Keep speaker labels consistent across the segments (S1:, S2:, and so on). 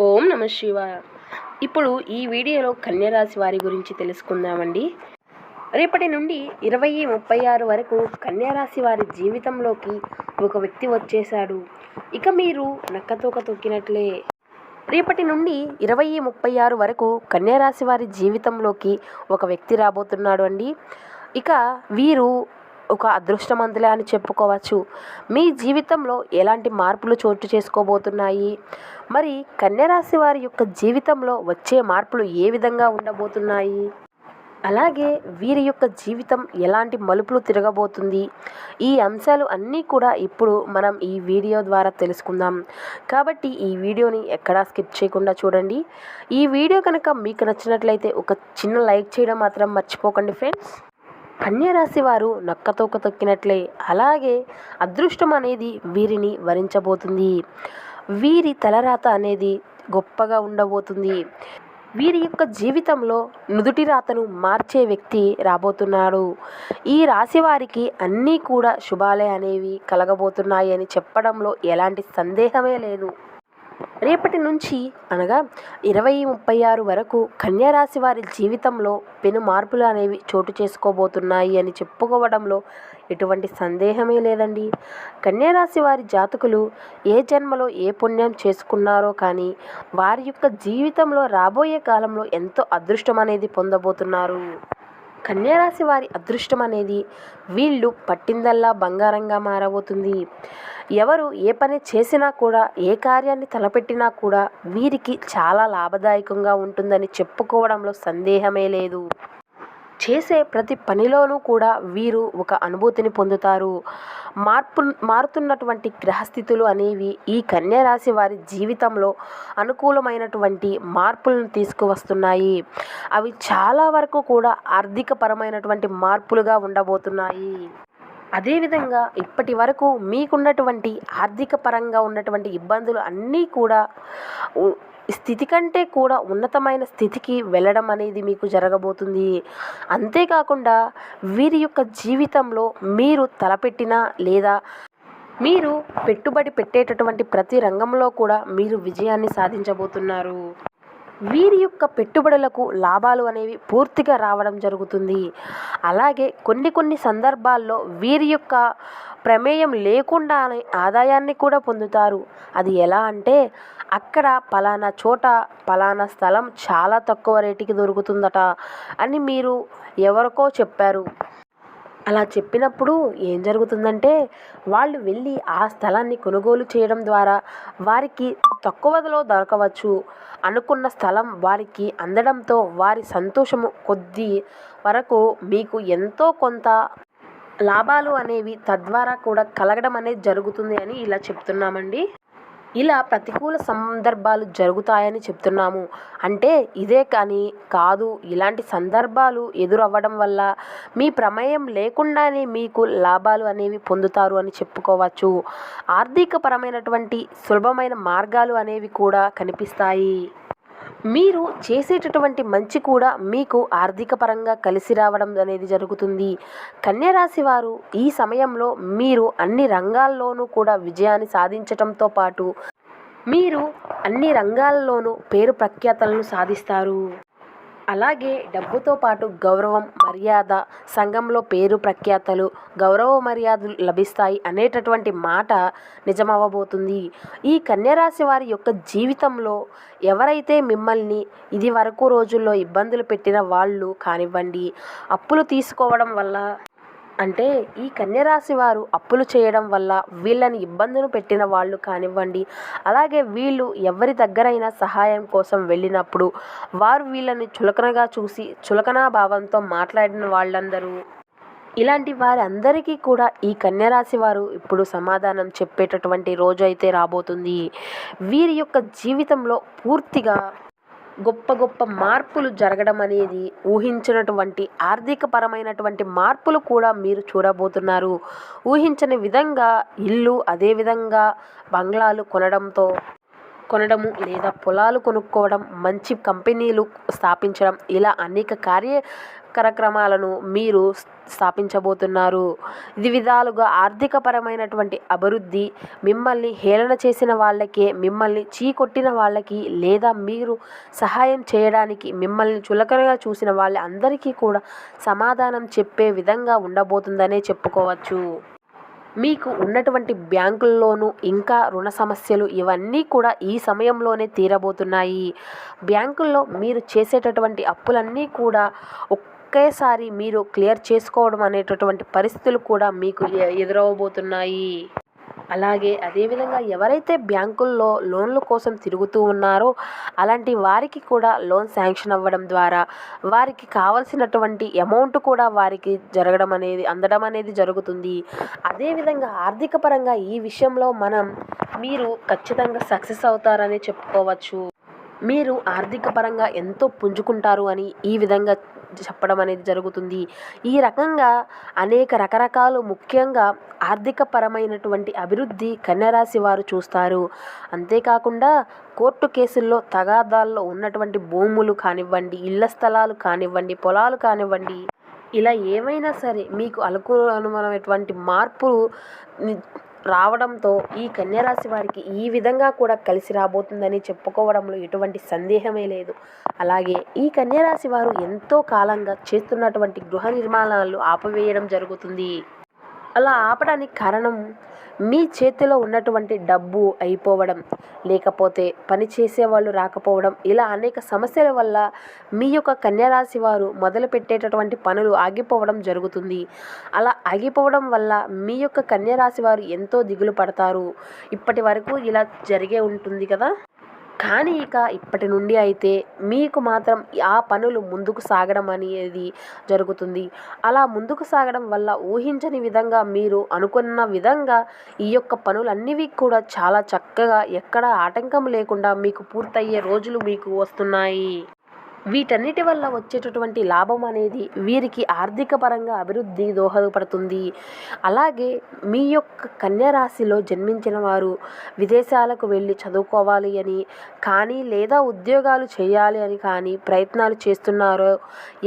S1: ఓం నమ శివాయ. ఇప్పుడు ఈ వీడియోలో కన్యరాశి వారి గురించి తెలుసుకుందామండి. రేపటి నుండి ఇరవై ముప్పై ఆరు వరకు కన్యారాశి వారి జీవితంలోకి ఒక వ్యక్తి వచ్చేశాడు. ఇక మీరు నక్కతోక తొక్కినట్లే. రేపటి నుండి ఇరవై ముప్పై ఆరు వరకు కన్యారాశి వారి జీవితంలోకి ఒక వ్యక్తి రాబోతున్నాడు అండి. ఇక వీరు ఒక అదృష్టమంతులే అని చెప్పుకోవచ్చు. మీ జీవితంలో ఎలాంటి మార్పులు చోటు చేసుకోబోతున్నాయి? మరి కన్యరాశి వారి యొక్క జీవితంలో వచ్చే మార్పులు ఏ విధంగా ఉండబోతున్నాయి? అలాగే వీరి యొక్క జీవితం ఎలాంటి మలుపులు తిరగబోతుంది? ఈ అంశాలు అన్నీ కూడా ఇప్పుడు మనం ఈ వీడియో ద్వారా తెలుసుకుందాం. కాబట్టి ఈ వీడియోని ఎక్కడా స్కిప్ చేయకుండా చూడండి. ఈ వీడియో కనుక మీకు నచ్చినట్లయితే ఒక చిన్న లైక్ చేయడం మాత్రం మర్చిపోకండి ఫ్రెండ్స్. కన్యరాశి వారు నక్కతోక తొక్కినట్లే. అలాగే అదృష్టం అనేది వీరిని వరించబోతుంది. వీరి తలరాత అనేది గొప్పగా ఉండబోతుంది. వీరి యొక్క జీవితంలో నుదుటి రాతను మార్చే వ్యక్తి రాబోతున్నాడు. ఈ రాశి వారికి అన్నీ కూడా శుభాలే అనేవి కలగబోతున్నాయి అని చెప్పడంలో ఎలాంటి సందేహమే లేదు. రేపటి నుంచి అనగా ఇరవై ముప్పై ఆరు వరకు కన్యారాశి వారి జీవితంలో పెను మార్పులు అనేవి చోటు చేసుకోబోతున్నాయి అని చెప్పుకోవడంలో ఎటువంటి సందేహమే లేదండి. కన్యారాశి వారి జాతకులు ఏ జన్మలో ఏ పుణ్యం చేసుకున్నారో కానీ వారి యొక్క జీవితంలో రాబోయే కాలంలో ఎంతో అదృష్టం అనేది పొందబోతున్నారు. కన్యారాశి వారి అదృష్టం అనేది వీళ్ళు పట్టిందల్లా బంగారంగా మారబోతుంది. ఎవరు ఏ పని చేసినా కూడా ఏ కార్యాన్ని తలపెట్టినా కూడా వీరికి చాలా లాభదాయకంగా ఉంటుందని చెప్పుకోవడంలో సందేహమే లేదు. చేసే ప్రతి పనిలోనూ కూడా వీరు ఒక అనుభూతిని పొందుతారు. మార్పు మారుతున్నటువంటి గ్రహస్థితులు అనేవి ఈ కన్యరాశి వారి జీవితంలో అనుకూలమైనటువంటి మార్పులను తీసుకువస్తున్నాయి. అవి చాలా వరకు కూడా ఆర్థికపరమైనటువంటి మార్పులుగా ఉండబోతున్నాయి. అదేవిధంగా ఇప్పటి వరకు మీకున్నటువంటి ఆర్థిక పరంగా ఉన్నటువంటి ఇబ్బందులు అన్నీ కూడా స్థితి కంటే కూడా ఉన్నతమైన స్థితికి వెళ్ళడం అనేది మీకు జరగబోతుంది. అంతేకాకుండా వీరి యొక్క జీవితంలో మీరు తలపెట్టిన లేదా మీరు పెట్టుబడి పెట్టేటటువంటి ప్రతి రంగంలో కూడా మీరు విజయాన్ని సాధించబోతున్నారు. వీరి యొక్క పెట్టుబడులకు లాభాలు అనేవి పూర్తిగా రావడం జరుగుతుంది. అలాగే కొన్ని కొన్ని సందర్భాల్లో వీరి యొక్క ప్రమేయం లేకుండానే ఆదాయాన్ని కూడా పొందుతారు. అది ఎలా అంటే అక్కడ పలానా చోట పలానా స్థలం చాలా తక్కువ రేటుకి దొరుకుతుందట అని మీరు ఎవరికో చెప్పారు. అలా చెప్పినప్పుడు ఏం జరుగుతుందంటే వాళ్ళు వెళ్ళి ఆ స్థలాన్ని కొనుగోలు చేయడం ద్వారా వారికి తక్కువలో దొరకవచ్చు అనుకున్న స్థలం వారికి అందడంతో వారి సంతోషము కొద్ది వరకు మీకు ఎంతో కొంత లాభాలు అనేవి తద్వారా కూడా కలగడం అనేది జరుగుతుంది అని ఇలా చెప్తున్నామండి. ఇలా ప్రతికూల సందర్భాలు జరుగుతాయని చెప్తున్నాము. అంటే ఇదే కానీ కాదు ఇలాంటి సందర్భాలు ఎదురవ్వడం వల్ల మీ ప్రమేయం లేకుండానే మీకు లాభాలు అనేవి పొందుతారు అని చెప్పుకోవచ్చు. ఆర్థికపరమైనటువంటి సులభమైన మార్గాలు అనేవి కూడా కనిపిస్తాయి. మీరు చేసేటటువంటి మంచి కూడా మీకు ఆర్థిక పరంగా కలిసి రావడం అనేది జరుగుతుంది. కన్యరాశి వారు ఈ సమయంలో మీరు అన్ని రంగాల్లోనూ కూడా విజయాన్ని సాధించటంతో పాటు మీరు అన్ని రంగాల్లోనూ పేరు ప్రఖ్యాతలను సాధిస్తారు. అలాగే డబ్బుతో పాటు గౌరవం మర్యాద సంఘంలో పేరు ప్రఖ్యాతలు గౌరవ మర్యాదలు లభిస్తాయి అనేటటువంటి మాట నిజమవ్వబోతుంది. ఈ కన్యరాశి వారి యొక్క జీవితంలో ఎవరైతే మిమ్మల్ని ఇది వరకు రోజుల్లో ఇబ్బందులు పెట్టిన వాళ్ళు కానివ్వండి అప్పులు తీసుకోవడం వల్ల అంటే ఈ కన్యరాశి వారు అప్పులు చేయడం వల్ల వీళ్ళని ఇబ్బందులు పెట్టిన వాళ్ళు కానివ్వండి అలాగే వీళ్ళు ఎవరి దగ్గరైనా సహాయం కోసం వెళ్ళినప్పుడు వారు వీళ్ళని చులకనగా చూసి చులకనా భావంతో మాట్లాడిన వాళ్ళందరూ. ఇలాంటి వారందరికీ కూడా ఈ కన్యరాశి వారు ఇప్పుడు సమాధానం చెప్పేటటువంటి రోజు అయితే రాబోతుంది. వీరి యొక్క జీవితంలో పూర్తిగా గొప్ప గొప్ప మార్పులు జరగడం అనేది ఊహించినటువంటి ఆర్థికపరమైనటువంటి మార్పులు కూడా మీరు చూడబోతున్నారు. ఊహించని విధంగా ఇల్లు అదేవిధంగా బంగ్లాలు కొనడంతో కొనడము లేదా పొలాలు కొనుక్కోవడం మంచి కంపెనీలు స్థాపించడం ఇలా అనేక కార్య కార్యక్రమాలను మీరు స్థాపించబోతున్నారు. ఇది విధాలుగా ఆర్థికపరమైనటువంటి అభివృద్ధి. మిమ్మల్ని హేళన చేసిన వాళ్ళకే మిమ్మల్ని చీకొట్టిన వాళ్ళకి లేదా మీరు సహాయం చేయడానికి మిమ్మల్ని చులకనగా చూసిన వాళ్ళ అందరికీ కూడా సమాధానం చెప్పే విధంగా ఉండబోతుందనే చెప్పుకోవచ్చు. మీకు ఉన్నటువంటి బ్యాంకుల్లోనూ ఇంకా రుణ సమస్యలు ఇవన్నీ కూడా ఈ సమయంలోనే తీరబోతున్నాయి. బ్యాంకుల్లో మీరు చేసేటటువంటి అప్పులన్నీ కూడా ఒకేసారి మీరు క్లియర్ చేసుకోవడం అనేటటువంటి పరిస్థితులు కూడా మీకు ఎదురవబోతున్నాయి అలాగే అదేవిధంగా ఎవరైతే బ్యాంకుల్లో లోన్ల కోసం తిరుగుతూ ఉన్నారో అలాంటి వారికి కూడా లోన్ శాంక్షన్ అవ్వడం ద్వారా వారికి కావలసినటువంటి అమౌంట్ కూడా వారికి జరగడం అనేది అందడం అనేది జరుగుతుంది. అదేవిధంగా ఆర్థిక పరంగా ఈ విషయంలో మనం మీరు ఖచ్చితంగా సక్సెస్ అవుతారని చెప్పుకోవచ్చు. మీరు ఆర్థిక పరంగా ఎంతో పుంజుకుంటారు అని ఈ విధంగా చెప్పడం అనేది జరుగుతుంది. ఈ రకంగా అనేక రకరకాలు ముఖ్యంగా ఆర్థిక పరమైనటువంటి అభివృద్ధి కన్యరాశి వారు చూస్తారు. అంతేకాకుండా కోర్టు కేసుల్లో తగాదాల్లో ఉన్నటువంటి భూములు కానివ్వండి ఇళ్ళ స్థలాలు కానివ్వండి పొలాలు కానివ్వండి ఇలా ఏమైనా సరే మీకు అనుకూలమైనటువంటి మార్పు రావడంతో ఈ కన్యరాశి వారికి ఈ విధంగా కూడా కలిసి రాబోతుందని చెప్పుకోవడంలో ఎటువంటి సందేహమే లేదు. అలాగే ఈ కన్యరాశి వారు ఎంతో కాలంగా చేస్తున్నటువంటి గృహ నిర్మాణాలు ఆపవేయడం జరుగుతుంది. అలా ఆపడానికి కారణం మీ చేతిలో ఉన్నటువంటి డబ్బు అయిపోవడం లేకపోతే పని చేసేవాళ్ళు రాకపోవడం ఇలా అనేక సమస్యల వల్ల మీ యొక్క కన్యరాశి వారు మొదలు పెట్టేటటువంటి పనులు ఆగిపోవడం జరుగుతుంది. అలా ఆగిపోవడం వల్ల మీ యొక్క కన్యరాశి వారు ఎంతో దిగులు పడతారు. ఇప్పటి వరకు ఇలా జరిగే ఉంటుంది కదా? కానీ ఇక ఇప్పటి నుండి అయితే మీకు మాత్రం ఆ పనులు ముందుకు సాగడం అనేది జరుగుతుంది. అలా ముందుకు సాగడం వల్ల ఊహించని విధంగా మీరు అనుకున్న విధంగా ఈ యొక్క పనులన్నీ కూడా చాలా చక్కగా ఎక్కడ ఆటంకం లేకుండా మీకు పూర్తయ్యే రోజులు మీకు వస్తున్నాయి. వీటన్నిటి వల్ల వచ్చేటటువంటి లాభం అనేది వీరికి ఆర్థిక పరంగా అభివృద్ధి దోహదపడుతుంది. అలాగే మీ యొక్క కన్యా రాశిలో జన్మించిన వారు విదేశాలకు వెళ్ళి చదువుకోవాలి అని కానీ లేదా ఉద్యోగాలు చేయాలి అని కానీ ప్రయత్నాలు చేస్తున్నారో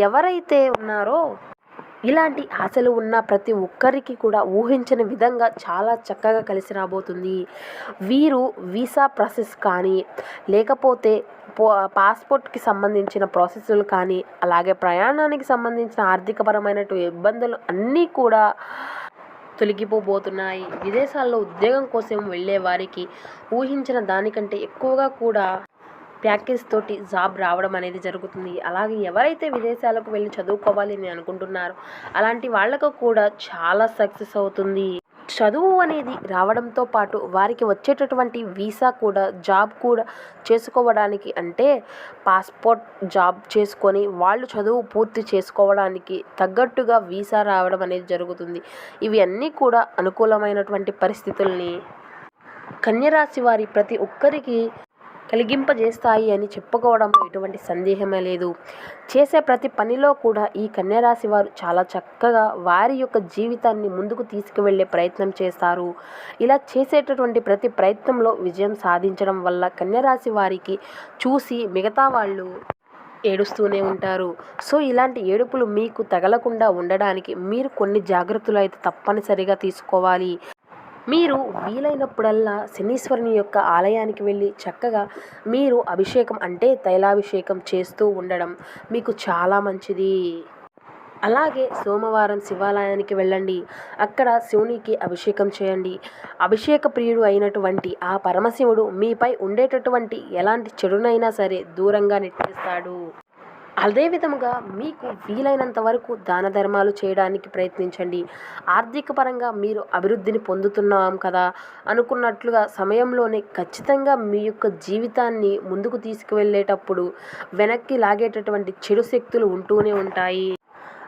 S1: ఎవరైతే ఉన్నారో ఇలాంటి ఆశలు ఉన్న ప్రతి ఒక్కరికి కూడా ఊహించని విధంగా చాలా చక్కగా కలిసి రాబోతుంది. వీరు వీసా ప్రాసెస్ కానీ లేకపోతే పాస్పోర్ట్కి సంబంధించిన ప్రాసెస్లు కానీ అలాగే ప్రయాణానికి సంబంధించిన ఆర్థికపరమైనటువంటి ఇబ్బందులు అన్నీ కూడా తొలగిపోబోతున్నాయి. విదేశాల్లో ఉద్యోగం కోసం వెళ్ళే వారికి ఊహించిన దానికంటే ఎక్కువగా కూడా ప్యాకేజ్ తోటి జాబ్ రావడం అనేది జరుగుతుంది. అలాగే ఎవరైతే విదేశాలకు వెళ్ళి చదువుకోవాలి అని అనుకుంటున్నారో అలాంటి వాళ్ళకు కూడా చాలా సక్సెస్ అవుతుంది. చదువు అనేది రావడంతో పాటు వారికి వచ్చేటటువంటి వీసా కూడా జాబ్ కూడా చేసుకోవడానికి అంటే పాస్పోర్ట్ జాబ్ చేసుకొని వాళ్ళు చదువు పూర్తి చేసుకోవడానికి తగ్గట్టుగా వీసా రావడం అనేది జరుగుతుంది. ఇవి అన్నీ కూడా అనుకూలమైనటువంటి పరిస్థితుల్ని కన్యరాశి వారి ప్రతి ఒక్కరికి కలిగింపజేస్తాయి అని చెప్పుకోవడంలో ఎటువంటి సందేహమే లేదు. చేసే ప్రతి పనిలో కూడా ఈ కన్యరాశి వారు చాలా చక్కగా వారి యొక్క జీవితాన్ని ముందుకు తీసుకువెళ్ళే ప్రయత్నం చేస్తారు. ఇలా చేసేటటువంటి ప్రతి ప్రయత్నంలో విజయం సాధించడం వల్ల కన్యరాశి వారికి చూసి మిగతా వాళ్ళు ఏడుస్తూనే ఉంటారు. సో ఇలాంటి ఏడుపులు మీకు తగలకుండా ఉండడానికి మీరు కొన్ని జాగ్రత్తలు అయితే తప్పనిసరిగా తీసుకోవాలి. మీరు వీలైనప్పుడల్లా శనీశ్వరుని యొక్క ఆలయానికి వెళ్ళి చక్కగా మీరు అభిషేకం అంటే తైలాభిషేకం చేస్తూ ఉండడం మీకు చాలా మంచిది. అలాగే సోమవారం శివాలయానికి వెళ్ళండి. అక్కడ శివునికి అభిషేకం చేయండి. అభిషేక ప్రియుడు అయినటువంటి ఆ పరమశివుడు మీపై ఉండేటటువంటి ఎలాంటి చెడునైనా సరే దూరంగా నెట్టేస్తాడు. అదే విధముగా మీకు వీలైనంత వరకు దాన ధర్మాలు చేయడానికి ప్రయత్నించండి. ఆర్థిక పరంగా మీరు అభివృద్ధిని పొందుతున్నాం కదా అనుకున్నట్లుగా సమయంలోనే ఖచ్చితంగా మీ యొక్క జీవితాన్ని ముందుకు తీసుకువెళ్ళేటప్పుడు వెనక్కి లాగేటటువంటి చెడు శక్తులు ఉంటూనే ఉంటాయి.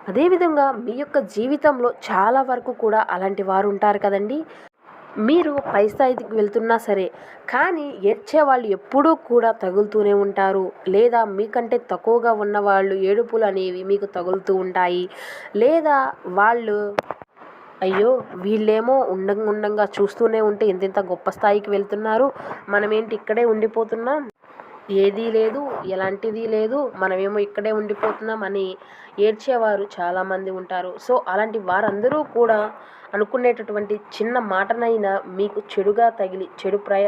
S1: అదేవిధంగా మీ యొక్క జీవితంలో చాలా వరకు కూడా అలాంటి వారు ఉంటారు కదండి. మీరు పై స్థాయికి వెళ్తున్నా సరే కానీ ఏడ్చే వాళ్ళు ఎప్పుడూ కూడా తగులుతూనే ఉంటారు. లేదా మీకంటే తక్కువగా ఉన్న వాళ్ళు ఏడుపులు అనేవి మీకు తగులుతూ ఉంటాయి. లేదా వాళ్ళు అయ్యో వీళ్ళేమో ఉండంగా ఉండంగా చూస్తూనే ఉంటే ఎంతెంత గొప్ప స్థాయికి వెళ్తున్నారు. మనమేంటి ఇక్కడే ఉండిపోతున్నాం? ఏదీ లేదు ఎలాంటిది లేదు మనమేమో ఇక్కడే ఉండిపోతున్నాం అని ఏడ్చేవారు చాలామంది ఉంటారు. సో అలాంటి వారందరూ కూడా అనుకునేటటువంటి చిన్న మాటనైనా మీకు చెడుగా తగిలి చెడు ప్రయ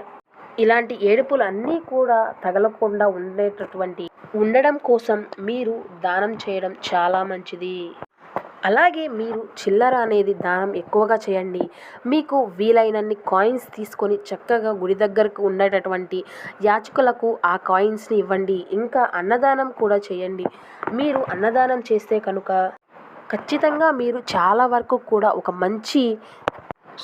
S1: ఇలాంటి ఏడుపులు అన్నీ కూడా తగలకుండా ఉండేటటువంటి ఉండడం కోసం మీరు దానం చేయడం చాలా మంచిది. అలాగే మీరు చిల్లర అనేది దానం ఎక్కువగా చేయండి. మీకు వీలైనన్ని కాయిన్స్ తీసుకొని చక్కగా గుడి దగ్గరకు ఉండేటటువంటి యాచకులకు ఆ కాయిన్స్ని ఇవ్వండి. ఇంకా అన్నదానం కూడా చేయండి. మీరు అన్నదానం చేస్తే కనుక ఖచ్చితంగా మీరు చాలా వరకు కూడా ఒక మంచి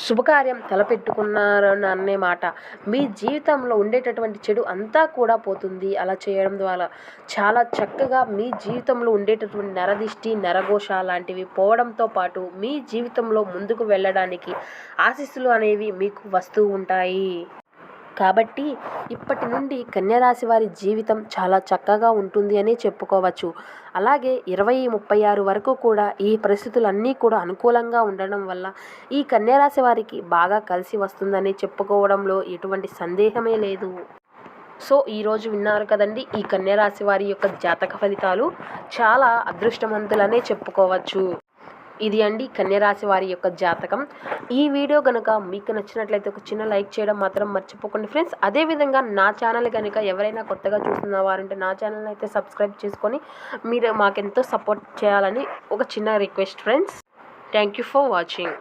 S1: శుభకార్యం తలపెట్టుకున్నారని అనే మాట. మీ జీవితంలో ఉండేటటువంటి చెడు అంతా కూడా పోతుంది. అలా చేయడం ద్వారా చాలా చక్కగా మీ జీవితంలో ఉండేటటువంటి నరదిష్టి నరఘోష లాంటివి పోవడంతో పాటు మీ జీవితంలో ముందుకు వెళ్ళడానికి ఆశీస్సులు అనేవి మీకు వస్తూ ఉంటాయి. కాబట్టి ఇప్పటి నుండి కన్యరాశి వారి జీవితం చాలా చక్కగా ఉంటుంది అని చెప్పుకోవచ్చు. అలాగే ఇరవై ముప్పై ఆరు వరకు కూడా ఈ పరిస్థితులన్నీ కూడా అనుకూలంగా ఉండడం వల్ల ఈ కన్యరాశి వారికి బాగా కలిసి వస్తుందని చెప్పుకోవడంలో ఎటువంటి సందేహమే లేదు. సో ఈరోజు విన్నారు కదండి ఈ కన్యరాశి వారి యొక్క జాతక ఫలితాలు చాలా అదృష్టవంతులనే చెప్పుకోవచ్చు. ఇది అండి కన్యరాశి వారి యొక్క జాతకం. ఈ వీడియో కనుక మీకు నచ్చినట్లయితే ఒక చిన్న లైక్ చేయడం మాత్రం మర్చిపోకండి ఫ్రెండ్స్. అదేవిధంగా నా ఛానల్ కనుక ఎవరైనా కొత్తగా చూస్తున్న వారంటే నా ఛానల్ అయితే సబ్స్క్రైబ్ చేసుకొని మీరు మాకెంతో సపోర్ట్ చేయాలని ఒక చిన్న request friends. Thank you for watching.